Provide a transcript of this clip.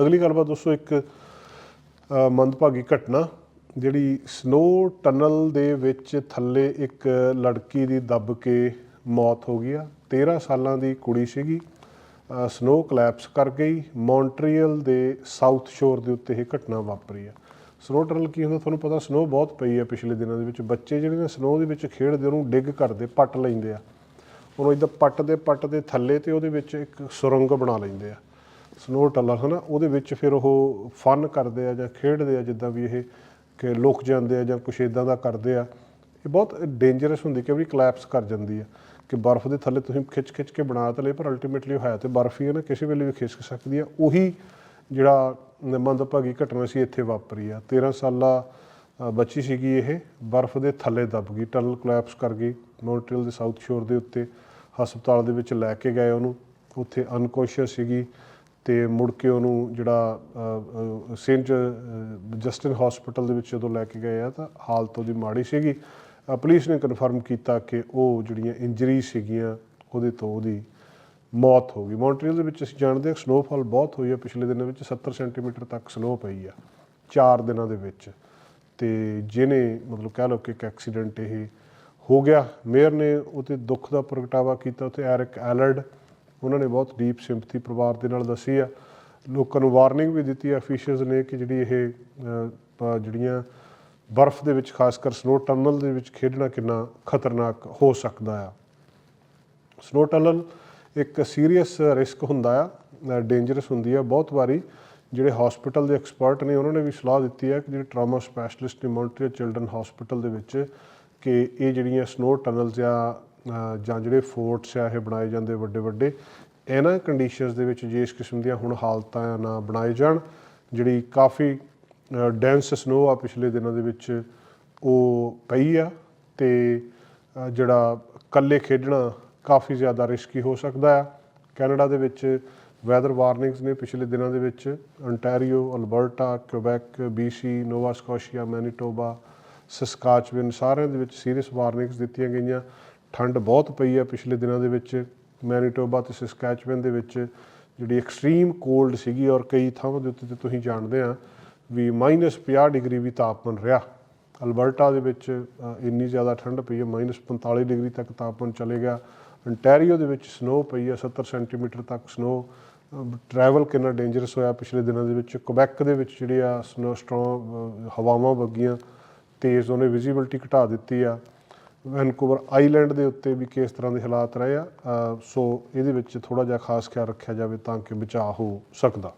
ਅਗਲੀ ਗੱਲਬਾਤ ਦੋਸਤੋ ਇੱਕ ਮੰਦਭਾਗੀ ਘਟਨਾ, ਜਿਹੜੀ ਸਨੋ ਟਨਲ ਦੇ ਵਿੱਚ ਥੱਲੇ ਇੱਕ ਲੜਕੀ ਦੀ ਦੱਬ ਕੇ ਮੌਤ ਹੋ ਗਈ ਆ। 13 ਸਾਲਾਂ ਦੀ ਕੁੜੀ ਸੀਗੀ। ਸਨੋ ਕਲੈਪਸ ਕਰ ਗਈ। ਮੌਂਟਰੀਅਲ ਦੇ ਸਾਊਥ ਸ਼ੋਰ ਦੇ ਉੱਤੇ ਇਹ ਘਟਨਾ ਵਾਪਰੀ ਆ। ਸਨੋ ਟਨਲ ਕੀ ਹੁੰਦਾ ਤੁਹਾਨੂੰ ਪਤਾ ਸਨੋ ਬਹੁਤ ਪਈ ਆ ਪਿਛਲੇ ਦਿਨਾਂ ਦੇ ਵਿੱਚ। ਬੱਚੇ ਜਿਹੜੇ ਨੇ ਸਨੋ ਦੇ ਵਿੱਚ ਖੇਡਦੇ, ਉਹਨੂੰ ਡਿੱਗ ਕਰਦੇ ਪੱਟ ਲੈਂਦੇ ਆ। ਉਹਨੂੰ ਇਦਾਂ ਪੱਟ ਦੇ ਪੱਟ ਦੇ ਥੱਲੇ ਤੇ ਉਹਦੇ ਵਿੱਚ ਇੱਕ ਸੁਰੰਗ ਬਣਾ ਲੈਂਦੇ ਆ। ਸਨੋ ਟਨਲ ਹਨਾ, ਉਹਦੇ ਵਿੱਚ ਫਿਰ ਉਹ ਫਨ ਕਰਦੇ ਆ ਜਾਂ ਖੇਡਦੇ ਆ, ਜਿੱਦਾਂ ਵੀ ਇਹ ਕਿ ਲੁਕ ਜਾਂਦੇ ਆ ਜਾਂ ਕੁਛ ਇਦਾਂ ਦਾ ਕਰਦੇ ਆ। ਇਹ ਬਹੁਤ ਡੇਂਜਰਸ ਹੁੰਦੀ ਕਿ ਵੀ ਕਲੈਪਸ ਕਰ ਜਾਂਦੀ ਆ। ਕਿ ਬਰਫ਼ ਦੇ ਥੱਲੇ ਤੁਸੀਂ ਖਿੱਚ ਖਿੱਚ ਕੇ ਬਣਾ ਤਾਂ ਲਏ, ਪਰ ਅਲਟੀਮੇਟਲੀ ਉਹ ਹੈ ਤੇ ਬਰਫ਼ ਹੀ ਹੈ ਨਾ, ਕਿਸੇ ਵੇਲੇ ਵੀ ਖਿਸਕ ਸਕਦੀ ਆ। ਉਹੀ ਜਿਹੜਾ ਮੰਦਭਾਗੀ ਘਟਨਾ ਸੀ ਇੱਥੇ ਵਾਪਰੀ ਆ। 13 ਸਾਲਾ ਬੱਚੀ ਸੀਗੀ ਇਹ, ਬਰਫ਼ ਦੇ ਥੱਲੇ ਦੱਬ ਗਈ ਟਨਲ ਕਲੈਪਸ ਕਰ ਗਈ ਮੌਂਟਰੀਅਲ ਦੇ ਸਾਊਥ ਸ਼ੋਰ ਦੇ ਉੱਤੇ, ਹਸਪਤਾਲ ਦੇ ਵਿੱਚ ਲੈ ਕੇ ਗਏ ਉਹਨੂੰ। ਉੱਥੇ ਅਨਕੌਂਸ਼ੀਅਸ ਸੀਗੀ। ਤੇ ਮੁੜ ਕੇ ਉਹਨੂੰ ਜਿਹੜਾ ਅ, ਸੇਂਟ ਜਸਟਿਨ ਹਸਪੀਟਲ ਦੇ ਵਿੱਚ ਜਦੋਂ ਲੈ ਕੇ ਗਏ ਆ ਤਾਂ ਹਾਲਤ ਉਹਦੀ ਮਾੜੀ ਸੀਗੀ। ਪੁਲਿਸ ਨੇ ਕਨਫਰਮ ਕੀਤਾ ਕਿ ਉਹ ਜਿਹੜੀਆਂ ਇੰਜਰੀ ਸੀਗੀਆਂ ਉਹਦੇ ਤੋਂ ਉਹਦੀ ਮੌਤ ਹੋ ਗਈ। ਮੌਂਟਰੀਅਲ ਦੇ ਵਿੱਚ ਅਸੀਂ ਜਾਣਦੇ ਹਾਂ ਸਨੋਫਾਲ ਬਹੁਤ ਹੋਈ ਹੈ ਪਿਛਲੇ ਦਿਨਾਂ ਵਿੱਚ 70 ਸੈਂਟੀਮੀਟਰ ਤੱਕ ਸਨੋ ਪਈ ਆ 4 ਦਿਨਾਂ ਦੇ ਵਿੱਚ। ਤੇ ਜਿਹਨੇ ਮਤਲਬ ਕਹਿ ਲਓ ਕਿ ਇੱਕ ਐਕਸੀਡੈਂਟ ਇਹ ਹੋ ਗਿਆ ਮੇਅਰ ਨੇ ਉਹਤੇ ਦੁੱਖ ਦਾ ਪ੍ਰਗਟਾਵਾ ਕੀਤਾ ਉੱਥੇ ਐਰਿਕ ਐਲਰਡ ਉਹਨਾਂ ਨੇ ਬਹੁਤ ਡੀਪ ਸਿੰਪਥੀ ਪਰਿਵਾਰ ਦੇ ਨਾਲ ਦੱਸੀ ਆ। ਲੋਕਾਂ ਨੂੰ ਵਾਰਨਿੰਗ ਵੀ ਦਿੱਤੀ ਆ ਅਫੀਸ਼ੀਅਲਸ ਨੇ ਕਿ ਜਿਹੜੀ ਇਹ ਜਿਹੜੀਆਂ ਬਰਫ਼ ਦੇ ਵਿੱਚ ਖਾਸ ਕਰ ਸਨੋ ਟਨਲ ਦੇ ਵਿੱਚ ਖੇਡਣਾ ਕਿੰਨਾ ਖਤਰਨਾਕ ਹੋ ਸਕਦਾ ਆ। ਸਨੋ ਟਨਲ ਇੱਕ ਸੀਰੀਅਸ ਰਿਸਕ ਹੁੰਦਾ ਆ ਡੇਂਜਰਸ ਹੁੰਦੀ ਆ। ਬਹੁਤ ਵਾਰੀ ਜਿਹੜੇ ਹਸਪੀਟਲ ਦੇ ਐਕਸਪਰਟ ਨੇ, ਉਹਨਾਂ ਨੇ ਵੀ ਸਲਾਹ ਦਿੱਤੀ ਹੈ ਕਿ ਜਿਹੜੇ ਟਰਾਮਾ ਸਪੈਸ਼ਲਿਸਟ ਨੇ ਮੌਂਟਰੀਅਲ ਚਿਲਡਰਨ ਹਸਪੀਟਲ ਦੇ ਵਿੱਚ ਕਿ ਇਹ ਜਿਹੜੀਆਂ ਸਨੋ ਟਨਲਸ ਜਾਂ ਜਾਂ ਜਿਹੜੇ ਫੋਰਟਸ ਆ, ਇਹ ਬਣਾਏ ਜਾਂਦੇ ਵੱਡੇ ਵੱਡੇ, ਇਹਨਾਂ ਕੰਡੀਸ਼ਨਸ ਦੇ ਵਿੱਚ ਜੇ ਇਸ ਕਿਸਮ ਦੀਆਂ ਹੁਣ ਹਾਲਤਾਂ ਆ ਨਾ ਬਣਾਏ ਜਾਣ, ਜਿਹੜੀ ਕਾਫੀ ਡੈਂਸ ਸਨੋ ਆ ਪਿਛਲੇ ਦਿਨਾਂ ਦੇ ਵਿੱਚ, ਉਹ ਪਈ ਆ ਤੇ ਜਿਹੜਾ ਇਕੱਲੇ ਖੇਡਣਾ ਕਾਫੀ ਜ਼ਿਆਦਾ ਰਿਸਕੀ ਹੋ ਸਕਦਾ ਆ। ਕੈਨੇਡਾ ਦੇ ਵਿੱਚ ਵੈਦਰ ਵਾਰਨਿੰਗਸ ਨੇ ਪਿਛਲੇ ਦਿਨਾਂ ਦੇ ਵਿੱਚ, ontario Alberta Quebec BC Nova Scotia Manitoba Saskatchewan ਸਾਰਿਆਂ ਦੇ ਵਿੱਚ ਸੀਰੀਅਸ ਵਾਰਨਿੰਗਸ ਦਿੱਤੀਆਂ ਗਈਆਂ। ਠੰਡ ਬਹੁਤ ਪਈ ਆ ਪਿਛਲੇ ਦਿਨਾਂ ਦੇ ਵਿੱਚ, ਮੈਨੀਟੋਬਾ ਤੇ ਸਸਕਾਚਵਿਨ ਦੇ ਵਿੱਚ, ਜਿਹੜੀ ਐਕਸਟ੍ਰੀਮ ਕੋਲਡ ਸੀਗੀ ਔਰ ਕਈ ਥਾਵਾਂ ਦੇ ਉੱਤੇ ਤੇ ਤੁਸੀਂ ਜਾਣਦੇ ਆ ਵੀ -50 ਡਿਗਰੀ ਵੀ ਤਾਪਮਾਨ ਰਿਹਾ। ਅਲਬਰਟਾ ਦੇ ਵਿੱਚ ਇੰਨੀ ਜ਼ਿਆਦਾ ਠੰਡ ਪਈ ਹੈ -45 ਡਿਗਰੀ ਤੱਕ ਤਾਪਮਾਨ ਚਲੇ ਗਿਆ। ਅੰਟੈਰੀਓ ਦੇ ਵਿੱਚ ਸਨੋ ਪਈ ਹੈ 70 ਸੈਂਟੀਮੀਟਰ ਤੱਕ ਸਨੋ ਟਰੈਵਲ ਕਿੰਨਾ ਡੇਂਜਰਸ ਹੋਇਆ ਪਿਛਲੇ ਦਿਨਾਂ ਦੇ ਵਿੱਚ। ਕੁਬੈਕ ਦੇ ਵਿੱਚ ਜਿਹੜੇ ਆ ਸਨੋ ਸਟਰੋਮ ਹਵਾਵਾਂ ਵਗੀਆਂ, ਤੇਜ਼ ਉਹਨੇ ਵਿਜ਼ਿਬਿਲਟੀ ਘਟਾ ਦਿੱਤੀ ਆ। ਵੈਨਕੂਵਰ ਆਈਲੈਂਡ ਦੇ ਉੱਤੇ ਵੀ ਕਿਸ ਤਰ੍ਹਾਂ ਦੇ ਹਾਲਾਤ ਰਹੇ ਆ ਸੋ ਇਹਦੇ ਵਿੱਚ ਥੋੜਾ ਜਿਹਾ ਖਾਸ ਖਿਆਲ ਰੱਖਿਆ ਜਾਵੇ ਤਾਂ ਕਿ ਬਚਾਅ ਹੋ ਸਕਦਾ।